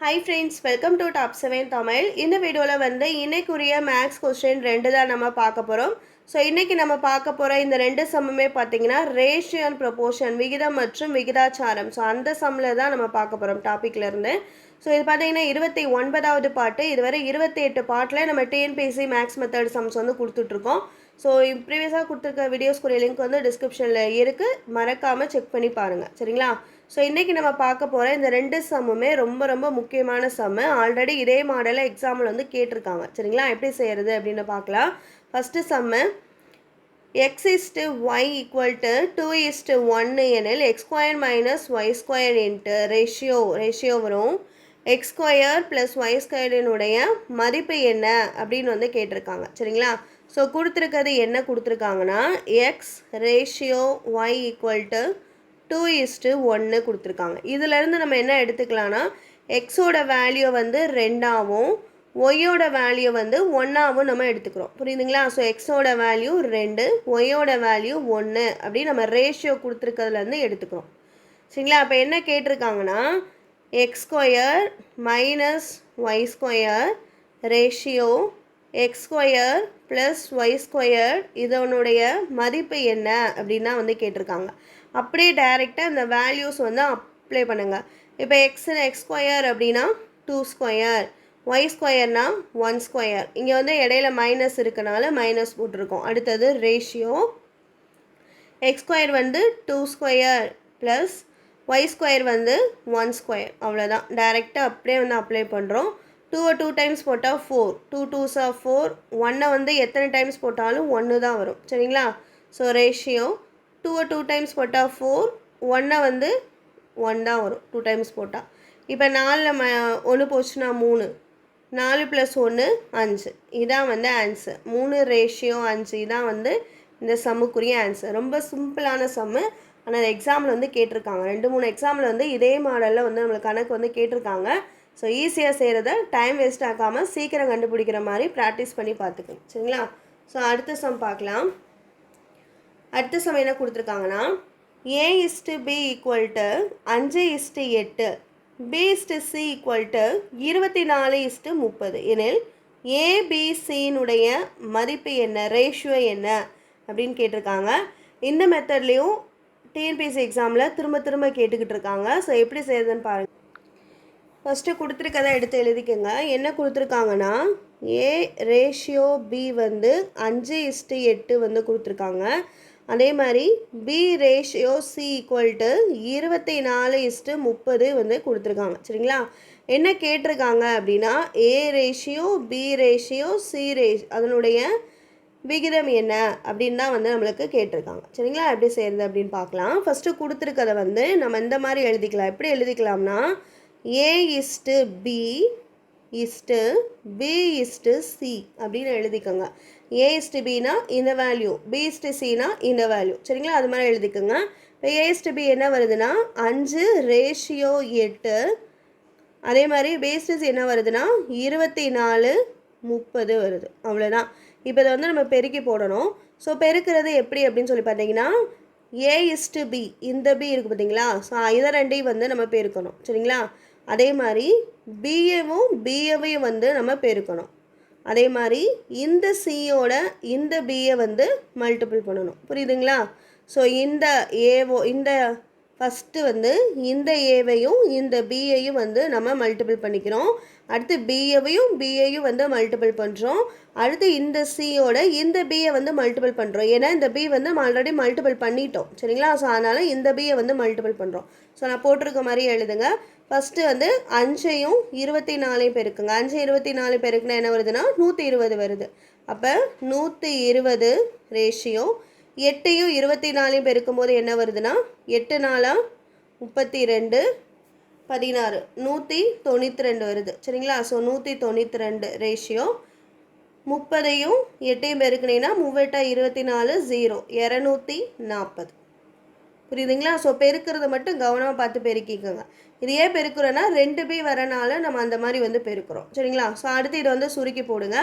Hi friends welcome to top seven Tamil இந்த வீடியோவில் வந்து இன்றைக்குரிய மேக்ஸ் கொஸ்டின் ரெண்டு தான் நம்ம பார்க்க போகிறோம் ஸோ இன்றைக்கி நம்ம பார்க்க போகிற இந்த ரெண்டு சம்முமே பார்த்தீங்கன்னா ரேஷியோ அண்ட் ப்ரொபோர்ஷன் விகிதம் மற்றும் விகிதாச்சாரம். ஸோ அந்த சம்மில் தான் நம்ம பார்க்க போகிறோம் டாப்பிக்லேருந்து ஸோ இது பார்த்தீங்கன்னா இருபத்தி ஒன்பதாவது பாட்டு. இதுவரை இருபத்தி எட்டு பாட்டில் நம்ம டிஎன்பிஎஸ்சி மேக்ஸ் மெத்தட் சம்ஸ் வந்து கொடுத்துட்ருக்கோம் ஸோ ப்ரீவியஸாக கொடுத்துருக்க வீடியோஸ்க்குரிய லிங்க் வந்து டிஸ்கிரிப்ஷனில் இருக்குது மறக்காமல் செக் பண்ணி பாருங்கள் சரிங்களா? ஸோ இன்றைக்கி நம்ம பார்க்க போகிற இந்த ரெண்டு சம்முமே ரொம்ப ரொம்ப முக்கியமான சம்மு ஆல்ரெடி இதே மாடலில் எக்ஸாம்பிள் வந்து கேட்டிருக்காங்க. சரிங்களா? எப்படி செய்கிறது அப்படின்னு பார்க்கலாம். First sum x is to y equal to two is to ஒன்று எனில் x square minus y square into ratio ratio வரும். எக்ஸ் ஸ்கொயர் ப்ளஸ் ஒய் ஸ்கொயரினுடைய மதிப்பு என்ன? அப்படின்னு வந்து கேட்டிருக்காங்க. சரிங்களா? ஸோ கொடுத்துருக்கிறது என்ன கொடுத்துருக்காங்கன்னா x ratio y equal to two is to ஒன்று கொடுத்துருக்காங்க. இதிலேருந்து நம்ம என்ன எடுத்துக்கலாம்னா எக்ஸோட வேல்யூ வந்து ரெண்டாகவும் ஒய்யோட வேல்யூ வந்து ஒன்றாவும் நம்ம எடுத்துக்கிறோம். புரியுதுங்களா? ஸோ எக்ஸோட வேல்யூ ரெண்டு ஒய்யோட வேல்யூ ஒன்று அப்படி நம்ம ரேஷியோ கொடுத்துருக்கிறதுலேருந்து எடுத்துக்கிறோம். சரிங்களா? அப்போ என்ன கேட்டிருக்காங்கன்னா x square minus y square ratio x square plus y square இதனுடைய மதிப்பு என்ன அப்படின்னா வந்து கேட்டிருக்காங்க. அப்படியே டைரெக்டாக இந்த வேல்யூஸ் வந்து அப்ளை பண்ணுங்கள் இப்போ எக்ஸ்னு எக்ஸ் ஸ்கொயர் அப்படின்னா டூ ஸ்கொயர் ஒய் ஸ்கொயர்னா ஒன் ஸ்கொயர் இங்கே வந்து இடையில மைனஸ் இருக்கனால மைனஸ் போட்டிருக்கோம். அடுத்தது ரேஷியோ எக்ஸ் ஸ்கொயர் வந்து two square plus y square வந்து ஒன் ஸ்கொயர் அவ்வளோதான் டைரெக்டாக அப்படியே வந்து அப்ளை பண்ணுறோம் டூவை டூ டைம்ஸ் போட்டால் ஃபோர் டூ டூஸாக ஃபோர் ஒன்னை வந்து எத்தனை டைம்ஸ் போட்டாலும் ஒன்று தான் வரும். சரிங்களா? ஸோ ரேஷியோ டூவை டூ டைம்ஸ் போட்டால் ஃபோர் ஒன்னை வந்து ஒன் தான் வரும். டூ டைம்ஸ் போட்டால் இப்போ நாலில் ம ஒன்று போச்சுன்னா மூணு. நாலு ப்ளஸ் ஒன்று அஞ்சு. இதான் வந்து ஆன்சர் மூணு ரேஷியோ அஞ்சு. இதான் வந்து இந்த சம்முக்குரிய ஆன்சர் ரொம்ப சிம்பிளான சம்மு ஆனால் எக்ஸாமில் வந்து கேட்டிருக்காங்க. ரெண்டு மூணு எக்ஸாமில் வந்து இதே மாடலில் வந்து நம்மளுக்கு கணக்கு வந்து கேட்டிருக்காங்க. ஸோ ஈஸியாக செய்கிறத டைம் வேஸ்ட் ஆக்காமல் சீக்கிரம் கண்டுபிடிக்கிற மாதிரி ப்ராக்டிஸ் பண்ணி பார்த்துக்கணும். சரிங்களா? ஸோ அடுத்த சம் பார்க்கலாம். அடுத்த சம் என்ன கொடுத்துருக்காங்கன்னா a is to b equal to அஞ்சு இஸ்டு எட்டு b is to c equal to இருபத்தி நாலு இஸ்டு முப்பது. எனில் ஏபிசியினுடைய மதிப்பு என்ன? ரேஷியோ என்ன? அப்படின்னு கேட்டிருக்காங்க. இந்த மெத்தட்லேயும் டிஎன்பிஎஸ்சி எக்ஸாமில் திரும்ப திரும்ப கேட்டுக்கிட்டு இருக்காங்க. ஸோ எப்படி செய்யுதுன்னு பாருங்கள் ஃபஸ்ட்டு கொடுத்துருக்கதை எடுத்து எழுதிக்கோங்க. என்ன கொடுத்துருக்காங்கன்னா ஏ ரேஷியோ பி வந்து அஞ்சு இஸ்டு எட்டு வந்து கொடுத்துருக்காங்க. அதே மாதிரி b ratio c equal to இருபத்தி நாலு இஸ்ட்டு முப்பது வந்து கொடுத்துருக்காங்க. சரிங்களா? என்ன கேட்டிருக்காங்க அப்படின்னா a ratio b ratio c ரேஷ் அதனுடைய விகிதம் என்ன அப்படின்னு தான் வந்து நம்மளுக்கு கேட்டிருக்காங்க. சரிங்களா? எப்படி செய்கிறது அப்படின்னு பார்க்கலாம். ஃபஸ்ட்டு கொடுத்துருக்கதை வந்து நம்ம இந்த மாதிரி எழுதிக்கலாம். எப்படி எழுதிக்கலாம்னா a is to b is to b is to c அப்படின்னு எழுதிக்கோங்க. ஏ இஸ்டு பினா இந்த வேல்யூ பி இஸ்டு சினா இந்த வேல்யூ சரிங்களா? அது மாதிரி எழுதிக்கோங்க. இப்போ ஏ இஸ்டு பி என்ன வருதுன்னா அஞ்சு ரேஷியோ எட்டு. அதே மாதிரி பேஸ்டஸ் என்ன வருதுன்னா இருபத்தி நாலு முப்பது வருது. அவ்வளோதான் இப்போ இதை வந்து நம்ம பெருக்கி போடணும். ஸோ பெருக்கிறது எப்படி அப்படின்னு சொல்லி பார்த்தீங்கன்னா ஏ இஸ்டு பி இந்த பி இருக்குது பார்த்தீங்களா? ஸோ இதை ரெண்டையும் வந்து நம்ம பெருக்கணும். சரிங்களா? அதே மாதிரி பிஏவும் பிஏவையும் வந்து நம்ம பெருக்கணும். அதே மாதிரி இந்த சியோட இந்த பிஏ வந்து மல்டிபிள் பண்ணணும். புரியுதுங்களா? ஸோ இந்த ஏவோ இந்த ஃபஸ்ட்டு வந்து இந்த ஏவையும் இந்த பிஏயும் வந்து நம்ம மல்டிபிள் பண்ணிக்கிறோம். அடுத்து பிஏவையும் பிஏயும் வந்து மல்டிபிள் பண்ணுறோம் அடுத்து இந்த சியோட இந்த பிஏ வந்து மல்டிபிள் பண்ணுறோம் ஏன்னா இந்த பி வந்து நம்ம ஆல்ரெடி மல்டிபிள் பண்ணிட்டோம். சரிங்களா? ஸோ அதனால் இந்த பிஏ வந்து மல்டிபிள் பண்ணுறோம் ஸோ நான் போட்டிருக்க மாதிரி எழுதுங்க. ஃபஸ்ட்டு வந்து அஞ்சையும் இருபத்தி நாலையும் பெருக்குங்க. அஞ்சு இருபத்தி நாலு பெருக்குனா என்ன வருதுன்னா நூற்றி இருபது வருது. அப்போ நூற்றி இருபது ரேஷியோ எட்டையும் இருபத்தி நாலையும் பெருக்கும்போது என்ன வருதுன்னா எட்டு நாளாக முப்பத்தி ரெண்டு பதினாறு. நூற்றி தொண்ணூற்றி ரெண்டு வருது. சரிங்களா? ஸோ நூற்றி தொண்ணூற்றி ரெண்டு ரேஷியோ முப்பதையும் எட்டையும் பெருக்கினீங்கன்னா மூவெட்டா இருபத்தி நாலு ஜீரோ இரநூத்தி நாற்பது. புரியுதுங்களா? ஸோ பெருக்கிறத மட்டும் கவனமாக பார்த்து பெருக்கிக்கோங்க. இது ஏன் பெருக்கிறோன்னா ரெண்டு பி வரனால நம்ம அந்த மாதிரி வந்து பெருக்கிறோம். சரிங்களா? ஸோ அடுத்து இதை வந்து சுருக்கி போடுங்க.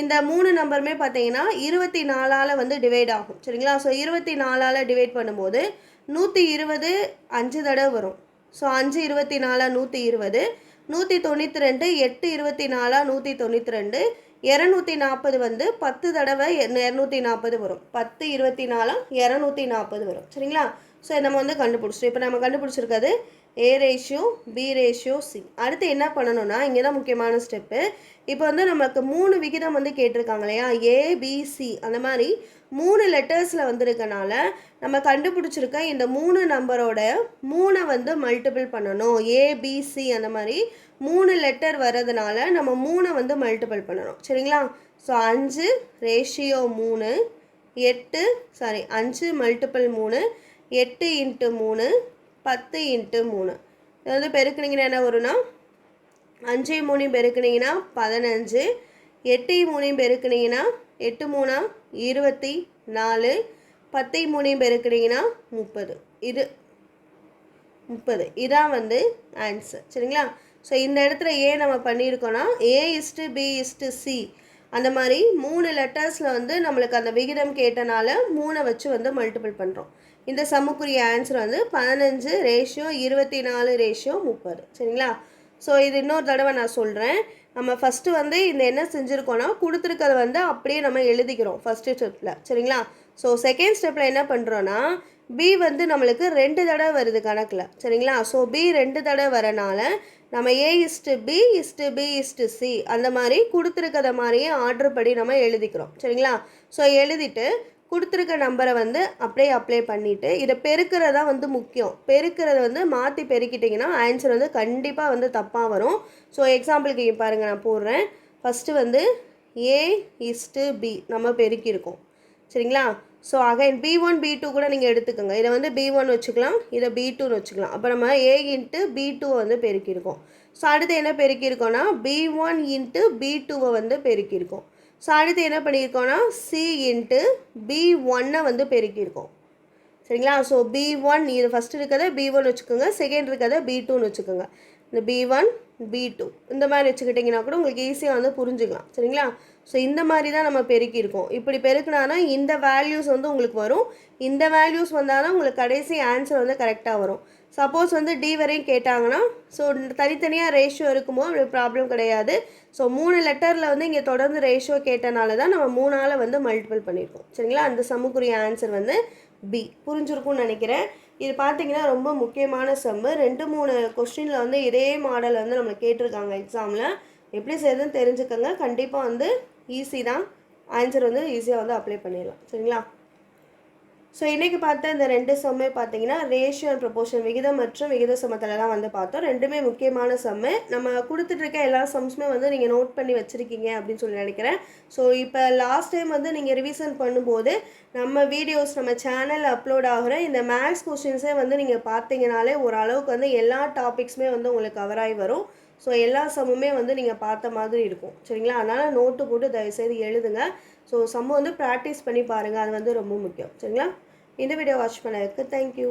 இந்த மூணு நம்பருமே பார்த்தீங்கன்னா இருபத்தி நாலால் வந்து டிவைட் ஆகும். சரிங்களா? ஸோ இருபத்தி நாலால் டிவைட் பண்ணும்போது நூற்றி இருபது அஞ்சு தடவை வரும். ஸோ அஞ்சு இருபத்தி நாலா நூற்றி இருபது நூற்றி தொண்ணூற்றி ரெண்டு எட்டு இருபத்தி நாலா நூற்றி தொண்ணூற்றி ரெண்டு இரநூத்தி நாற்பது வந்து பத்து தடவை இரநூத்தி நாற்பது வரும். பத்து இருபத்தி நாலா இரநூத்தி நாற்பது வரும். சரிங்களா? ஸோ நம்ம வந்து கண்டுபிடிச்சிட்டோம். இப்போ நம்ம கண்டுபிடிச்சிருக்கிறது a ratio b ratio c. அடுத்து என்ன பண்ணணும்னா இங்கே தான் முக்கியமான ஸ்டெப்பு. இப்போ வந்து நமக்கு மூணு விகிதம் வந்து கேட்டிருக்காங்க இல்லையா? ஏபிசி அந்த மாதிரி மூணு லெட்டர்ஸில் வந்திருக்கனால நம்ம கண்டுபிடிச்சிருக்க இந்த மூணு நம்பரோட மூணை வந்து மல்டிபிள் பண்ணணும். ஏபிசி அந்த மாதிரி மூணு லெட்டர் வர்றதுனால நம்ம மூணை வந்து மல்டிபிள் பண்ணணும். சரிங்களா? ஸோ அஞ்சு ரேஷியோ மூணு எட்டு சாரி அஞ்சு மல்டிபிள் மூணு எட்டு இன்ட்டு மூணு பத்து இன்ட்டு மூணு. இது வந்து பெருக்குனீங்கன்னா என்ன வரும்னா அஞ்சு மூணையும் பெருக்குனீங்கன்னா பதினஞ்சு எட்டு மூணையும் பெருக்குனீங்கன்னா எட்டு மூணா இருபத்தி நாலு பத்தை மூணையும் பெருக்குனீங்கன்னா முப்பது. இது முப்பது. இதான் வந்து ஆன்சர் சரிங்களா? ஸோ இந்த இடத்துல ஏ நம்ம பண்ணியிருக்கோன்னா a is to b is to c அந்த மாதிரி மூணு லெட்டர்ஸில் வந்து நம்மளுக்கு அந்த விகிதம் கேட்டனால மூணை வச்சு வந்து மல்டிபிள் பண்ணுறோம் இந்த சம்முக்குரிய ஆன்சர் வந்து பதினஞ்சு ரேஷியோ இருபத்தி நாலு ரேஷியோ முப்பது. சரிங்களா? ஸோ இது இன்னொரு தடவை நான் சொல்கிறேன் நம்ம ஃபஸ்ட்டு வந்து இந்த என்ன செஞ்சுருக்கோன்னா கொடுத்துருக்கதை வந்து அப்படியே நம்ம எழுதிக்கிறோம் ஃபஸ்ட்டு ஸ்டெப்பில் சரிங்களா? ஸோ செகண்ட் ஸ்டெப்பில் என்ன பண்ணுறோன்னா பி வந்து நம்மளுக்கு ரெண்டு தடவை வருது கணக்கில். சரிங்களா? ஸோ பி ரெண்டு தடவை வரனால நம்ம a is to b is to b is to c அந்த மாதிரி கொடுத்துருக்கத மாதிரியே ஆர்டர் படி நம்ம எழுதிக்கிறோம். சரிங்களா? ஸோ எழுதிட்டு கொடுத்துருக்க நம்பரை வந்து அப்படியே அப்ளை பண்ணிவிட்டு இதை பெருக்கிறதா வந்து முக்கியம். பெருக்கிறத வந்து மாற்றி பெருக்கிட்டிங்கன்னா ஆன்சர் வந்து கண்டிப்பாக வந்து தப்பாக வரும். ஸோ எக்ஸாம்பிளுக்கு பாருங்கள் நான் போடுறேன். ஃபஸ்ட்டு வந்து ஏ இஸ்டு பி நம்ம பெருக்கியிருக்கோம். சரிங்களா? So again b one b two கூட நீங்கள் எடுத்துக்கோங்க. இதை வந்து பி ஒன் வச்சுக்கலாம் இதை பி டூன்னு வச்சுக்கலாம். அப்போ நம்ம ஏ இன்ட்டு பி டூவை வந்து பெருக்கியிருக்கோம். ஸோ அடுத்து என்ன பெருக்கியிருக்கோன்னா பி ஒன் இன்ட்டு பி டூவை வந்து பெருக்கியிருக்கோம். ஸோ அடுத்து என்ன பண்ணியிருக்கோன்னா சி இன்ட்டு பி ஒன்னை வந்து பெருக்கியிருக்கோம். சரிங்களா? ஸோ பி ஒன் இது ஃபஸ்ட் இருக்கிறத பி ஒன் வச்சுக்கோங்க. செகண்ட் இருக்கிறத பி டூன்னு வச்சுக்கோங்க. இந்த பி ஒன் பி டூ இந்த மாதிரி வச்சுக்கிட்டிங்கன்னா கூட உங்களுக்கு ஈஸியாக வந்து புரிஞ்சுக்கலாம். சரிங்களா? ஸோ இந்த மாதிரி தான் நம்ம பெருக்கியிருக்கோம். இப்படி பெருக்கினா இந்த வேல்யூஸ் வந்து உங்களுக்கு வரும். இந்த வேல்யூஸ் வந்தால் தான் உங்களுக்கு கடைசி ஆன்சர் வந்து கரெக்டாக வரும். சப்போஸ் வந்து டி வரையும் கேட்டாங்கன்னா ஸோ தனித்தனியாக ரேஷியோ இருக்குமோ உங்களுக்கு ப்ராப்ளம் கிடையாது. ஸோ மூணு லெட்டரில் வந்து இங்கே தொடர்ந்து ரேஷியோ கேட்டனால தான் நம்ம மூணால் வந்து மல்டிபிள் பண்ணியிருக்கோம் சரிங்களா? அந்த சம்முக்குரிய ஆன்சர் வந்து பி புரிஞ்சிருக்கும்னு நினைக்கிறேன். இது பார்த்தீங்கன்னா ரொம்ப முக்கியமான சம்மு ரெண்டு மூணு கொஸ்டினில் வந்து இதே மாடல் வந்து நம்மளை கேட்டிருக்காங்க எக்ஸாமில் எப்படி செய்யுதுன்னு தெரிஞ்சுக்கோங்க. கண்டிப்பாக வந்து ஈஸி தான். ஆன்சர் வந்து ஈஸியாக வந்து அப்ளை பண்ணிடலாம். சரிங்களா? ஸோ இன்றைக்கி பார்த்த இந்த ரெண்டு சம்மே பார்த்தீங்கன்னா ரேஷியோ அண்ட் ப்ரொபோஷன் விகிதம் மற்றும் விகித சமத்தில் தான் வந்து பார்த்தோம். ரெண்டுமே முக்கியமான சம்மு. நம்ம கொடுத்துட்ருக்க எல்லா சம்ஸுமே வந்து நீங்கள் நோட் பண்ணி வச்சுருக்கீங்க அப்படின்னு சொல்லி நினைக்கிறேன். ஸோ இப்போ லாஸ்ட் டைம் வந்து நீங்கள் ரிவிஷன் பண்ணும்போது நம்ம வீடியோஸ் நம்ம சேனல் அப்லோட் ஆகிற இந்த மேக்ஸ் கொஸ்டின்ஸே வந்து நீங்கள் பார்த்தீங்கனாலே ஓரளவுக்கு வந்து எல்லா டாபிக்ஸுமே வந்து உங்களுக்கு கவர் ஆகி வரும். ஸோ எல்லா சம்முமே வந்து நீங்கள் பார்த்த மாதிரி இருக்கும். சரிங்களா? அதனால் நோட்டு போட்டு தயவுசெய்து எழுதுங்க. ஸோ சம்மு வந்து ப்ராக்டிஸ் பண்ணி பாருங்கள் அது வந்து ரொம்ப முக்கியம். சரிங்களா? இந்த வீடியோ வாட்ச் பண்ணதுக்கு தேங்க்யூ